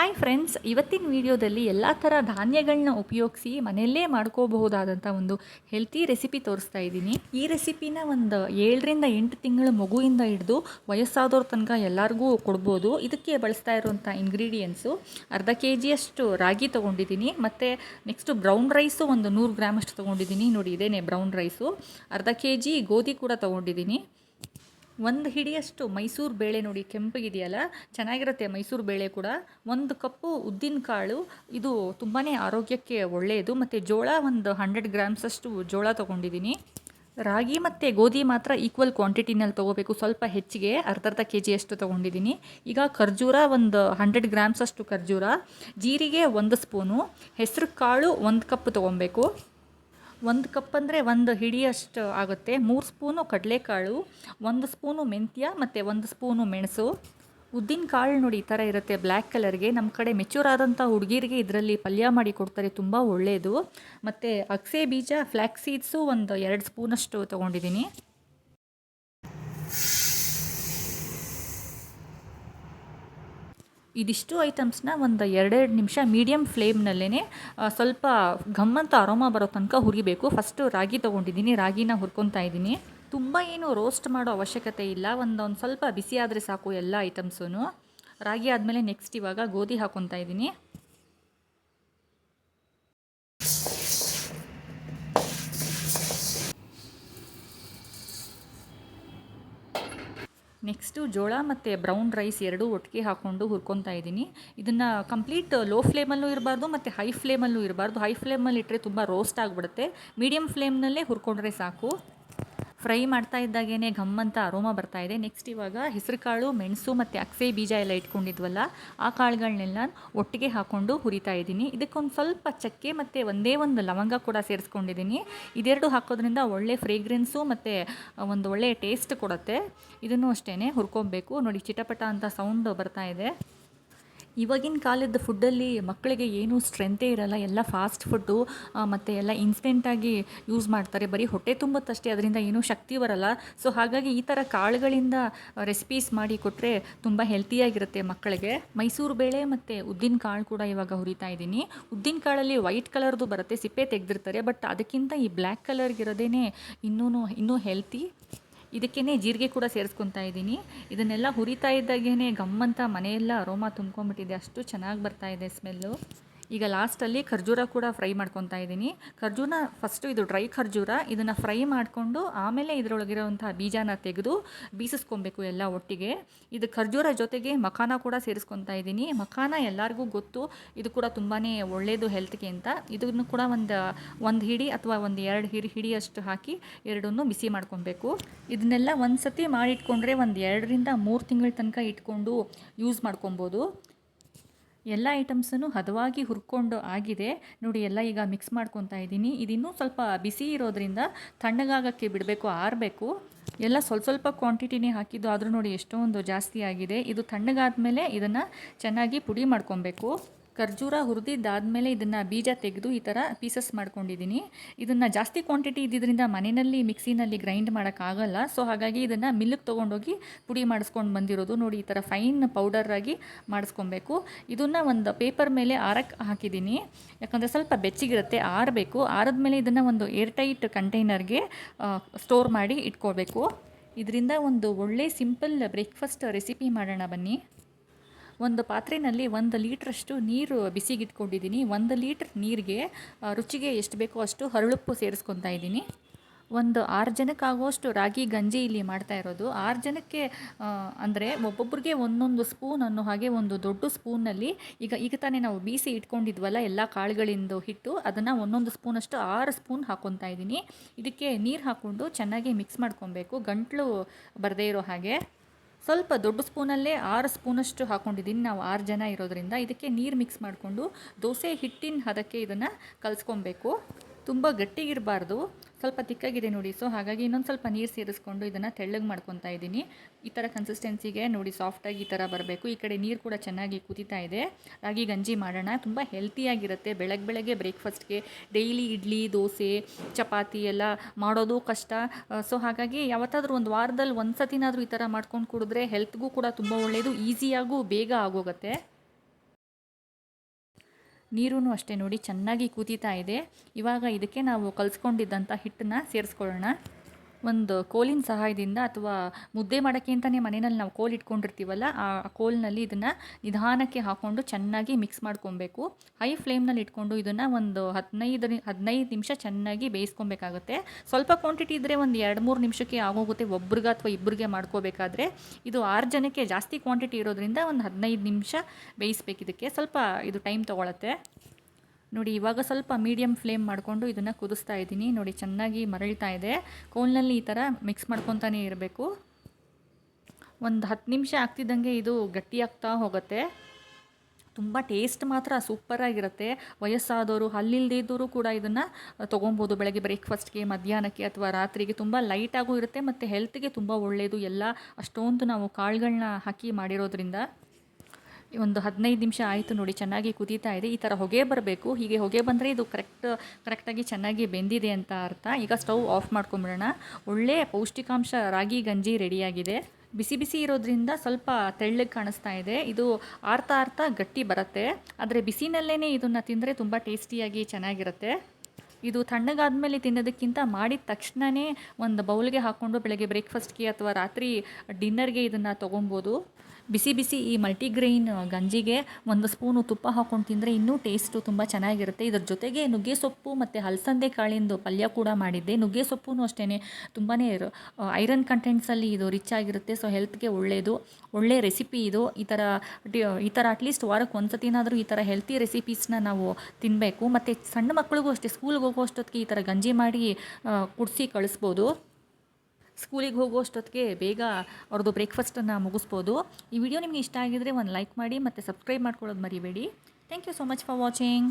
Hi friends ಇವತ್ತಿನ ವಿಡಿಯೋದಲ್ಲಿ ಎಲ್ಲ ಥರ ಧಾನ್ಯಗಳನ್ನ ಉಪಯೋಗಿಸಿ ಮನೆಯಲ್ಲೇ ಮಾಡ್ಕೋಬಹುದಾದಂಥ ಒಂದು ಹೆಲ್ತಿ ರೆಸಿಪಿ ತೋರಿಸ್ತಾ ಇದ್ದೀನಿ. ಈ ರೆಸಿಪಿನ ಒಂದು ಏಳರಿಂದ ಎಂಟು ತಿಂಗಳ ಮಗುವಿಂದ ಹಿಡಿದು ವಯಸ್ಸಾದವ್ರ ತನಕ ಎಲ್ಲರಿಗೂ ಕೊಡ್ಬೋದು. ಇದಕ್ಕೆ ಬಳಸ್ತಾ ಇರುವಂಥ ಇಂಗ್ರೀಡಿಯೆಂಟ್ಸು ಅರ್ಧ ಕೆ ಜಿಯಷ್ಟು ರಾಗಿ ತೊಗೊಂಡಿದ್ದೀನಿ. ಮತ್ತು ನೆಕ್ಸ್ಟು ಬ್ರೌನ್ ರೈಸು ಒಂದು ನೂರು ಗ್ರಾಮ್ ಅಷ್ಟು ತೊಗೊಂಡಿದ್ದೀನಿ. ನೋಡಿ, ಇದೇನೆ ಬ್ರೌನ್ ರೈಸು ಅರ್ಧ ಕೆ ಜಿ ಗೋಧಿ ಕೂಡ ತೊಗೊಂಡಿದ್ದೀನಿ. ಒಂದು ಹಿಡಿಯಷ್ಟು ಮೈಸೂರು ಬೇಳೆ ನೋಡಿ, ಕೆಂಪಗಿದೆಯಲ್ಲ? ಚೆನ್ನಾಗಿರುತ್ತೆ ಮೈಸೂರು ಬೇಳೆ ಕೂಡ. ಒಂದು ಕಪ್ಪು ಉದ್ದಿನ ಕಾಳು, ಇದು ತುಂಬಾ ಆರೋಗ್ಯಕ್ಕೆ ಒಳ್ಳೆಯದು ಮತ್ತು ಜೋಳ ಒಂದು ಹಂಡ್ರೆಡ್ ಗ್ರಾಮ್ಸಷ್ಟು ಜೋಳ ತೊಗೊಂಡಿದ್ದೀನಿ ರಾಗಿ ಮತ್ತು ಗೋಧಿ ಮಾತ್ರ ಈಕ್ವಲ್ ಕ್ವಾಂಟಿಟಿನಲ್ಲಿ ತೊಗೋಬೇಕು. ಸ್ವಲ್ಪ ಹೆಚ್ಚಿಗೆ ಅರ್ಧ ಅರ್ಧ ಕೆ ಜಿಯಷ್ಟು ತೊಗೊಂಡಿದ್ದೀನಿ ಈಗ ಖರ್ಜೂರ ಒಂದು ಹಂಡ್ರೆಡ್ ಗ್ರಾಮ್ಸಷ್ಟು ಖರ್ಜೂರ. ಜೀರಿಗೆ ಒಂದು ಸ್ಪೂನು. ಹೆಸರು ಕಾಳು ಒಂದು ಕಪ್ ತೊಗೊಬೇಕು. ಒಂದು ಕಪ್ ಅಂದರೆ ಒಂದು ಹಿಡಿಯಷ್ಟು ಆಗುತ್ತೆ. ಮೂರು ಸ್ಪೂನು ಕಡಲೆಕಾಳು, ಒಂದು ಸ್ಪೂನು ಮೆಂತ್ಯ ಮತ್ತು ಒಂದು ಸ್ಪೂನು ಮೆಣಸು. ಉದ್ದಿನ ಕಾಳು ನೋಡಿ ಈ ಥರ ಇರುತ್ತೆ ಬ್ಲ್ಯಾಕ್ ಕಲರ್ಗೆ. ನಮ್ಮ ಕಡೆ ಮೆಚೂರ್ ಆದಂಥ ಹುಡುಗಿರಿಗೆ ಇದರಲ್ಲಿ ಪಲ್ಯ ಮಾಡಿ ಕೊಡ್ತಾರೆ, ತುಂಬ ಒಳ್ಳೆಯದು ಮತ್ತು ಅಕ್ಸೆ ಬೀಜ ಫ್ಲ್ಯಾಕ್ ಸೀಡ್ಸು ಒಂದು ಎರಡು ಸ್ಪೂನಷ್ಟು ತೊಗೊಂಡಿದ್ದೀನಿ. ಇದಿಷ್ಟು ಐಟಮ್ಸ್ನ ಒಂದು ಎರಡೆರಡು ನಿಮಿಷ ಮೀಡಿಯಮ್ ಫ್ಲೇಮ್ನಲ್ಲೇ ಸ್ವಲ್ಪ ಘಮ್ಮಂತ ಅರೋಮ ಬರೋ ತನಕ ಹುರಿಬೇಕು. ಫಸ್ಟು ರಾಗಿ ತೊಗೊಂಡಿದ್ದೀನಿ, ರಾಗಿನ ಹುರ್ಕೊತಾ ಇದ್ದೀನಿ. ತುಂಬ ಏನು ರೋಸ್ಟ್ ಮಾಡೋ ಅವಶ್ಯಕತೆ ಇಲ್ಲ, ಒಂದೊಂದು ಸ್ವಲ್ಪ ಬಿಸಿ ಆದರೆ ಸಾಕು ಎಲ್ಲ ಐಟಮ್ಸೂ ರಾಗಿ ಆದಮೇಲೆ ನೆಕ್ಸ್ಟ್ ಇವಾಗ ಗೋಧಿ ಹಾಕ್ಕೊತಾ ಇದ್ದೀನಿ. ನೆಕ್ಸ್ಟು ಜೋಳ ಮತ್ತು ಬ್ರೌನ್ ರೈಸ್ ಎರಡೂ ಒಟ್ಟಿಗೆ ಹಾಕ್ಕೊಂಡು ಹುರ್ಕೊತಾ ಇದ್ದೀನಿ. ಇದನ್ನು ಕಂಪ್ಲೀಟ್ ಲೋ ಫ್ಲೇಮಲ್ಲೂ ಇರಬಾರ್ದು ಮತ್ತು ಹೈ ಫ್ಲೇಮಲ್ಲೂ ಇರಬಾರ್ದು. ಹೈ ಫ್ಲೇಮಲ್ಲಿ ಇಟ್ಟರೆ ತುಂಬ ರೋಸ್ಟ್ ಆಗಿಬಿಡುತ್ತೆ. ಮೀಡಿಯಮ್ ಫ್ಲೇಮ್ನಲ್ಲೇ ಹುರ್ಕೊಂಡ್ರೆ ಸಾಕು. ಫ್ರೈ ಮಾಡ್ತಾ ಇದ್ದಾಗೇ ಘಮ್ ಅಂತ ಅರೋಮ ಬರ್ತಾ ಇದೆ. ನೆಕ್ಸ್ಟ್ ಇವಾಗ ಹೆಸರುಕಾಳು, ಮೆಣಸು ಮತ್ತು ಅಕ್ಸೆ ಬೀಜ ಎಲ್ಲ ಇಟ್ಕೊಂಡಿದ್ವಲ್ಲ, ಆ ಕಾಳುಗಳನ್ನೆಲ್ಲ ಒಟ್ಟಿಗೆ ಹಾಕ್ಕೊಂಡು ಹುರಿತಾ ಇದ್ದೀನಿ. ಇದಕ್ಕೊಂದು ಸ್ವಲ್ಪ ಚಕ್ಕೆ ಮತ್ತು ಒಂದೇ ಒಂದು ಲವಂಗ ಕೂಡ ಸೇರಿಸ್ಕೊಂಡಿದ್ದೀನಿ. ಇದೆರಡು ಹಾಕೋದ್ರಿಂದ ಒಳ್ಳೆ ಫ್ರೇಗ್ರೆನ್ಸು ಮತ್ತು ಒಂದು ಒಳ್ಳೆಯ ಟೇಸ್ಟ್ ಕೊಡುತ್ತೆ. ಇದನ್ನು ಅಷ್ಟೇ ಹುರ್ಕೊಬೇಕು. ನೋಡಿ, ಚಿಟಪಟ ಅಂತ ಸೌಂಡ್ ಬರ್ತಾ ಇದೆ. ಇವಾಗಿನ ಕಾಲದ ಫುಡ್ಡಲ್ಲಿ ಮಕ್ಕಳಿಗೆ ಏನೂ ಸ್ಟ್ರೆಂತೇ ಇರಲ್ಲ. ಎಲ್ಲ ಫಾಸ್ಟ್ ಫುಡ್ಡು ಮತ್ತು ಎಲ್ಲ ಇನ್ಸ್ಟೆಂಟಾಗಿ ಯೂಸ್ ಮಾಡ್ತಾರೆ. ಬರೀ ಹೊಟ್ಟೆ ತುಂಬುತ್ತಷ್ಟೇ ಅದರಿಂದ ಏನೂ ಶಕ್ತಿ ಬರಲ್ಲ. ಸೊ ಹಾಗಾಗಿ ಈ ಥರ ಕಾಳುಗಳಿಂದ ರೆಸಿಪೀಸ್ ಮಾಡಿ ಕೊಟ್ಟರೆ ತುಂಬ ಹೆಲ್ತಿಯಾಗಿರುತ್ತೆ ಮಕ್ಕಳಿಗೆ. ಮೈಸೂರು ಬೇಳೆ ಮತ್ತು ಉದ್ದಿನ ಕಾಳು ಕೂಡ ಇವಾಗ ಹುರಿತಾ ಇದ್ದೀನಿ. ಉದ್ದಿನ ಕಾಳಲ್ಲಿ ವೈಟ್ ಕಲರ್ದು ಬರುತ್ತೆ, ಸಿಪ್ಪೆ ತೆಗೆದಿರ್ತಾರೆ ಬಟ್ ಅದಕ್ಕಿಂತ ಈ ಬ್ಲ್ಯಾಕ್ ಕಲರ್ಗಿರೋದೇ ಇನ್ನೂ ಇನ್ನೂ ಹೆಲ್ತಿ ಇದಕ್ಕೇ ಜೀರಿಗೆ ಕೂಡ ಸೇರಿಸ್ಕೊತಾ ಇದ್ದೀನಿ. ಇದನ್ನೆಲ್ಲ ಹುರಿತಾ ಇದ್ದಾಗೇ ಗಮ್ಮಂತ ಮನೆಯೆಲ್ಲ ಅರೋಮ ತುಂಬ್ಕೊಂಬಿಟ್ಟಿದೆ ಅಷ್ಟು ಚೆನ್ನಾಗಿ ಬರ್ತಾ ಇದೆ ಸ್ಮೆಲ್ಲು. ಈಗ ಲಾಸ್ಟಲ್ಲಿ ಖರ್ಜೂರ ಕೂಡ ಫ್ರೈ ಮಾಡ್ಕೊತಾ ಇದ್ದೀನಿ. ಖರ್ಜೂರ ಫಸ್ಟು ಇದು ಡ್ರೈ ಖರ್ಜೂರ, ಇದನ್ನು ಫ್ರೈ ಮಾಡಿಕೊಂಡು ಆಮೇಲೆ ಇದರೊಳಗಿರೋವಂಥ ಬೀಜನ ತೆಗೆದು ಬೀಸಿಸ್ಕೊಬೇಕು ಎಲ್ಲ ಒಟ್ಟಿಗೆ. ಇದು ಖರ್ಜೂರ ಜೊತೆಗೆ ಮಖಾನ ಕೂಡ ಸೇರಿಸ್ಕೊತಾ ಇದ್ದೀನಿ. ಮಖಾನ ಎಲ್ಲರಿಗೂ ಗೊತ್ತು, ಇದು ಕೂಡ ತುಂಬಾ ಒಳ್ಳೆಯದು ಹೆಲ್ತ್ಗೆ ಅಂತ. ಇದನ್ನು ಕೂಡ ಒಂದು ಒಂದು ಹಿಡಿ ಅಥವಾ ಒಂದು ಎರಡು ಹಿಡಿ, ಹಿಡಿಯಷ್ಟು ಹಾಕಿ ಎರಡನ್ನೂ ಬಿಸಿ ಮಾಡ್ಕೊಬೇಕು. ಇದನ್ನೆಲ್ಲ ಒಂದು ಸತಿ ಮಾಡಿಟ್ಕೊಂಡ್ರೆ ಒಂದು ಎರಡರಿಂದ ಮೂರು ತಿಂಗಳ ತನಕ ಇಟ್ಕೊಂಡು ಯೂಸ್ ಮಾಡ್ಕೊಬೋದು. ಎಲ್ಲ ಐಟಮ್ಸನ್ನು ಹದವಾಗಿ ಹುರ್ಕೊಂಡು ಆಗಿದೆ. ನೋಡಿ, ಎಲ್ಲ ಈಗ ಮಿಕ್ಸ್ ಮಾಡ್ಕೊತಾ ಇದ್ದೀನಿ. ಇದಿನ್ನೂ ಸ್ವಲ್ಪ ಬಿಸಿ ಇರೋದ್ರಿಂದ ತಣ್ಣಗಾಗಕ್ಕೆ ಬಿಡಬೇಕು, ಆರಬೇಕು. ಎಲ್ಲ ಸ್ವಲ್ಪ ಸ್ವಲ್ಪ ಕ್ವಾಂಟಿಟಿನೇ ಹಾಕಿದ್ದು ಆದರೂ ನೋಡಿ ಎಷ್ಟೊಂದು ಜಾಸ್ತಿ ಆಗಿದೆ. ಇದು ತಣ್ಣಗಾದ ಮೇಲೆ ಇದನ್ನು ಚೆನ್ನಾಗಿ ಪುಡಿ ಮಾಡ್ಕೊಬೇಕು. ಖರ್ಜೂರ ಹುರಿದಿದ್ದಾದಮೇಲೆ ಇದನ್ನು ಬೀಜ ತೆಗೆದು ಈ ಥರ ಪೀಸಸ್ ಮಾಡ್ಕೊಂಡಿದ್ದೀನಿ. ಇದನ್ನು ಜಾಸ್ತಿ ಕ್ವಾಂಟಿಟಿ ಇದ್ದಿದ್ದರಿಂದ ಮನೆಯಲ್ಲಿ ಮಿಕ್ಸಿನಲ್ಲಿ ಗ್ರೈಂಡ್ ಮಾಡೋಕ್ಕಾಗಲ್ಲ ಸೊ ಹಾಗಾಗಿ ಇದನ್ನು ಮಿಲ್ಗೆ ತೊಗೊಂಡೋಗಿ ಪುಡಿ ಮಾಡಿಸ್ಕೊಂಡು ಬಂದಿರೋದು. ನೋಡಿ, ಈ ಥರ ಫೈನ್ ಪೌಡರಾಗಿ ಮಾಡಿಸ್ಕೊಬೇಕು. ಇದನ್ನು ಒಂದು ಪೇಪರ್ ಮೇಲೆ ಆರಕ್ಕೆ ಹಾಕಿದ್ದೀನಿ. ಯಾಕಂದರೆ ಸ್ವಲ್ಪ ಬೆಚ್ಚಗಿರುತ್ತೆ, ಆರಬೇಕು. ಆರಿದ್ಮೇಲೆ ಇದನ್ನು ಒಂದು ಏರ್ಟೈಟ್ ಕಂಟೈನರ್ಗೆ ಸ್ಟೋರ್ ಮಾಡಿ ಇಟ್ಕೋಬೇಕು. ಇದರಿಂದ ಒಂದು ಒಳ್ಳೆ ಸಿಂಪಲ್ ಬ್ರೇಕ್ಫಾಸ್ಟ್ ರೆಸಿಪಿ ಮಾಡೋಣ ಬನ್ನಿ. ಒಂದು ಪಾತ್ರೆಯಲ್ಲಿ ಒಂದು ಲೀಟ್ರಷ್ಟು ನೀರು ಬಿಸಿಗಿಟ್ಕೊಂಡಿದ್ದೀನಿ. ಒಂದು ಲೀಟ್ರ್ ನೀರಿಗೆ ರುಚಿಗೆ ಎಷ್ಟು ಬೇಕೋ ಅಷ್ಟು ಹರಳುಪ್ಪು ಸೇರಿಸ್ಕೊತಾ ಇದ್ದೀನಿ. ಒಂದು ಆರು ಜನಕ್ಕಾಗುವಷ್ಟು ರಾಗಿ ಗಂಜಿ ಇಲ್ಲಿ ಮಾಡ್ತಾ ಇರೋದು. ಆರು ಜನಕ್ಕೆ ಅಂದರೆ ಒಬ್ಬೊಬ್ಬರಿಗೆ ಒಂದೊಂದು ಸ್ಪೂನ್ ಅನ್ನೋ ಹಾಗೆ ಒಂದು ದೊಡ್ಡ ಸ್ಪೂನಲ್ಲಿ ಈಗ ಈಗ ತಾನೇ ನಾವು ಬೀಸಿ ಇಟ್ಕೊಂಡಿದ್ವಲ್ಲ ಎಲ್ಲ ಕಾಳುಗಳಿಂದ ಹಿಟ್ಟು, ಅದನ್ನು ಒಂದೊಂದು ಸ್ಪೂನಷ್ಟು ಆರು ಸ್ಪೂನ್ ಹಾಕ್ಕೊತಾ ಇದ್ದೀನಿ. ಇದಕ್ಕೆ ನೀರು ಹಾಕ್ಕೊಂಡು ಚೆನ್ನಾಗಿ ಮಿಕ್ಸ್ ಮಾಡ್ಕೊಬೇಕು. ಗಂಟಲು ಬರದೇ ಇರೋ ಹಾಗೆ. ಸ್ವಲ್ಪ ದೊಡ್ಡ ಸ್ಪೂನಲ್ಲೇ ಆರು ಸ್ಪೂನಷ್ಟು ಹಾಕ್ಕೊಂಡಿದ್ದೀನಿ ನಾವು ಆರು ಜನ ಇರೋದರಿಂದ ಇದಕ್ಕೆ ನೀರು ಮಿಕ್ಸ್ ಮಾಡಿಕೊಂಡು ದೋಸೆ ಹಿಟ್ಟಿನ ಹದಕ್ಕೆ ಇದನ್ನು ಕಲಿಸ್ಕೊಬೇಕು. ತುಂಬ ಗಟ್ಟಿಗಿರಬಾರ್ದು. ಸ್ವಲ್ಪ ತಿಕ್ಕಾಗಿದೆ ನೋಡಿ. ಸೊ ಹಾಗಾಗಿ ಇನ್ನೊಂದು ಸ್ವಲ್ಪ ನೀರು ಸೇರಿಸ್ಕೊಂಡು ಇದನ್ನು ತೆಳ್ಳಗೆ ಮಾಡ್ಕೊತಾ ಇದ್ದೀನಿ. ಈ ಥರ ಕನ್ಸಿಸ್ಟೆನ್ಸಿಗೆ ನೋಡಿ ಸಾಫ್ಟಾಗಿ ಈ ಥರ ಬರಬೇಕು. ಈ ಕಡೆ ನೀರು ಕೂಡ ಚೆನ್ನಾಗಿ ಕುದೀತಾ ಇದೆ. ರಾಗಿ ಗಂಜಿ ಮಾಡೋಣ. ತುಂಬ ಹೆಲ್ತಿಯಾಗಿರುತ್ತೆ ಬೆಳಗ್ಗೆ ಬೆಳಗ್ಗೆ ಬ್ರೇಕ್ಫಾಸ್ಟ್ಗೆ ಡೈಲಿ ಇಡ್ಲಿ, ದೋಸೆ, ಚಪಾತಿ ಎಲ್ಲ ಮಾಡೋದು ಕಷ್ಟ. ಸೊ ಹಾಗಾಗಿ ಯಾವತ್ತಾದರೂ ಒಂದು ವಾರದಲ್ಲಿ ಒಂದು ಸತಿನಾದರೂ ಈ ಥರ ಮಾಡ್ಕೊಂಡು ಕುಡಿದ್ರೆ ಹೆಲ್ತ್ಗೂ ಕೂಡ ತುಂಬ ಒಳ್ಳೆಯದು ಈಸಿಯಾಗೂ ಬೇಗ ಆಗೋಗುತ್ತೆ. ನೀರೂ ಅಷ್ಟೇ ನೋಡಿ ಚೆನ್ನಾಗಿ ಕುದೀತಾ ಇದೆ. ಇವಾಗ ಇದಕ್ಕೆ ನಾವು ಕಲಿಸ್ಕೊಂಡಿದ್ದಂಥ ಹಿಟ್ಟನ್ನ ಸೇರಿಸ್ಕೊಳ್ಳೋಣ. ಒಂದು ಕೋಲಿನ ಸಹಾಯದಿಂದ ಅಥವಾ ಮುದ್ದೆ ಮಾಡೋಕ್ಕೆ ಅಂತಲೇ ಮನೆಯಲ್ಲಿ ನಾವು ಕೋಲ್ ಇಟ್ಕೊಂಡಿರ್ತೀವಲ್ಲ, ಆ ಕೋಲ್ನಲ್ಲಿ ಇದನ್ನು ನಿಧಾನಕ್ಕೆ ಹಾಕ್ಕೊಂಡು ಚೆನ್ನಾಗಿ ಮಿಕ್ಸ್ ಮಾಡ್ಕೊಬೇಕು. ಹೈ ಫ್ಲೇಮ್ನಲ್ಲಿ ಇಟ್ಕೊಂಡು ಇದನ್ನು ಒಂದು ಹದಿನೈದು ಹದಿನೈದು ನಿಮಿಷ ಚೆನ್ನಾಗಿ ಬೇಯಿಸ್ಕೊಬೇಕಾಗುತ್ತೆ. ಸ್ವಲ್ಪ ಕ್ವಾಂಟಿಟಿ ಇದ್ದರೆ ಒಂದು ಎರಡು ಮೂರು ನಿಮಿಷಕ್ಕೆ ಆಗೋಗುತ್ತೆ, ಒಬ್ರಿಗೆ ಅಥವಾ ಇಬ್ಬರಿಗೆ ಮಾಡ್ಕೋಬೇಕಾದ್ರೆ. ಇದು ಆರು ಜನಕ್ಕೆ ಜಾಸ್ತಿ ಕ್ವಾಂಟಿಟಿ ಇರೋದ್ರಿಂದ ಒಂದು ಹದಿನೈದು ನಿಮಿಷ ಬೇಯಿಸ್ಬೇಕು ಇದಕ್ಕೆ ಸ್ವಲ್ಪ ಇದು ಟೈಮ್ ತೊಗೊಳತ್ತೆ. ನೋಡಿ, ಇವಾಗ ಸ್ವಲ್ಪ ಮೀಡಿಯಮ್ ಫ್ಲೇಮ್ ಮಾಡಿಕೊಂಡು ಇದನ್ನು ಕುದಿಸ್ತಾ ಇದ್ದೀನಿ. ನೋಡಿ, ಚೆನ್ನಾಗಿ ಮರಳ್ತಾ ಇದೆ. ಕೋಲ್ನಲ್ಲಿ ಈ ಥರ ಮಿಕ್ಸ್ ಮಾಡ್ಕೊತಾನೆ ಇರಬೇಕು. ಒಂದು ಹತ್ತು ನಿಮಿಷ ಆಗ್ತಿದ್ದಂಗೆ ಇದು ಗಟ್ಟಿಯಾಗ್ತಾ ಹೋಗುತ್ತೆ. ತುಂಬ ಟೇಸ್ಟ್ ಮಾತ್ರ ಸೂಪರಾಗಿರುತ್ತೆ ವಯಸ್ಸಾದವರು ಹಲ್ಲಿಲ್ದಿದ್ದವರು ಕೂಡ ಇದನ್ನು ತೊಗೊಬೋದು ಬೆಳಗ್ಗೆ ಬ್ರೇಕ್ಫಾಸ್ಟ್ಗೆ ಮಧ್ಯಾಹ್ನಕ್ಕೆ ಅಥವಾ ರಾತ್ರಿಗೆ. ತುಂಬ ಲೈಟಾಗೂ ಇರುತ್ತೆ ಮತ್ತು ಹೆಲ್ತ್ಗೆ ತುಂಬ ಒಳ್ಳೆಯದು ಎಲ್ಲ ಅಷ್ಟೊಂದು ನಾವು ಕಾಳುಗಳನ್ನ ಹಾಕಿ ಮಾಡಿರೋದ್ರಿಂದ. ಒಂದು ಹದಿನೈದು ನಿಮಿಷ ಆಯಿತು ನೋಡಿ, ಚೆನ್ನಾಗಿ ಕುದೀತಾ ಇದೆ. ಈ ಥರ ಹೊಗೆ ಬರಬೇಕು. ಹೀಗೆ ಹೊಗೆ ಬಂದರೆ ಇದು ಕರೆಕ್ಟ್ ಕರೆಕ್ಟಾಗಿ ಚೆನ್ನಾಗಿ ಬೆಂದಿದೆ ಅಂತ ಅರ್ಥ. ಈಗ ಸ್ಟವ್ ಆಫ್ ಮಾಡ್ಕೊಂಬಿಡೋಣ. ಒಳ್ಳೆ ಪೌಷ್ಟಿಕಾಂಶ ರಾಗಿ ಗಂಜಿ ರೆಡಿಯಾಗಿದೆ. ಬಿಸಿ ಬಿಸಿ ಇರೋದ್ರಿಂದ ಸ್ವಲ್ಪ ತೆಳ್ಳಗೆ ಕಾಣಿಸ್ತಾ ಇದೆ. ಇದು ಆರ್ತಾ ಆರ್ತಾ ಗಟ್ಟಿ ಬರುತ್ತೆ. ಆದರೆ ಬಿಸಿನಲ್ಲೇ ಇದನ್ನು ತಿಂದರೆ ತುಂಬ ಟೇಸ್ಟಿಯಾಗಿ ಚೆನ್ನಾಗಿರುತ್ತೆ. ಇದು ತಣ್ಣಗಾದ್ಮೇಲೆ ತಿನ್ನೋದಕ್ಕಿಂತ ಮಾಡಿದ ತಕ್ಷಣವೇ ಒಂದು ಬೌಲ್ಗೆ ಹಾಕ್ಕೊಂಡು ಬೆಳಗ್ಗೆ ಬ್ರೇಕ್ಫಾಸ್ಟ್ಗೆ ಅಥವಾ ರಾತ್ರಿ ಡಿನ್ನರ್ಗೆ ಇದನ್ನು ತೊಗೊಬೋದು. ಬಿಸಿ ಬಿಸಿ ಈ ಮಲ್ಟಿಗ್ರೈನ್ ಗಂಜಿಗೆ ಒಂದು ಸ್ಪೂನು ತುಪ್ಪ ಹಾಕ್ಕೊಂಡು ತಿಂದರೆ ಇನ್ನೂ ಟೇಸ್ಟು ತುಂಬ ಚೆನ್ನಾಗಿರುತ್ತೆ. ಇದ್ರ ಜೊತೆಗೆ ನುಗ್ಗೆ ಸೊಪ್ಪು ಮತ್ತು ಹಲಸಂದೆ ಕಾಳಿಂದು ಪಲ್ಯ ಕೂಡ ಮಾಡಿದ್ದೆ. ನುಗ್ಗೆ ಸೊಪ್ಪು ಅಷ್ಟೇ ತುಂಬಾ ಐರನ್ ಕಂಟೆಂಟ್ಸಲ್ಲಿ ಇದು ರಿಚ್ ಆಗಿರುತ್ತೆ, ಸೊ ಹೆಲ್ತ್ಗೆ ಒಳ್ಳೆಯದು ಒಳ್ಳೆ ರೆಸಿಪಿ ಇದು. ಈ ಥರ ಈ ಥರ ಅಟ್ಲೀಸ್ಟ್ ವಾರಕ್ಕೆ ಒಂದು ಸತಿನಾದರೂ ಈ ಥರ ಹೆಲ್ತಿ ರೆಸಿಪೀಸ್ನ ನಾವು ತಿನ್ನಬೇಕು ಮತ್ತು ಸಣ್ಣ ಮಕ್ಕಳಿಗೂ ಅಷ್ಟೇ, ಸ್ಕೂಲ್ಗೆ ಹೋಗೋ ಅಷ್ಟೊತ್ತಿಗೆ ಈ ಥರ ಗಂಜಿ ಮಾಡಿ ಕುಡಿಸಿ ಕಳಿಸ್ಬೋದು. ಸ್ಕೂಲಿಗೆ ಹೋಗುವಷ್ಟೊತ್ತಿಗೆ ಬೇಗ ಅವ್ರದ್ದು ಬ್ರೇಕ್ಫಾಸ್ಟನ್ನು ಮುಗಿಸ್ಬೋದು. ಈ ವಿಡಿಯೋ ನಿಮಗೆ ಇಷ್ಟ ಆಗಿದ್ದರೆ ಒಂದು ಲೈಕ್ ಮಾಡಿ ಮತ್ತು ಸಬ್ಸ್ಕ್ರೈಬ್ ಮಾಡ್ಕೊಳ್ಳೋದು ಮರಿಬೇಡಿ. Thank you so much for watching.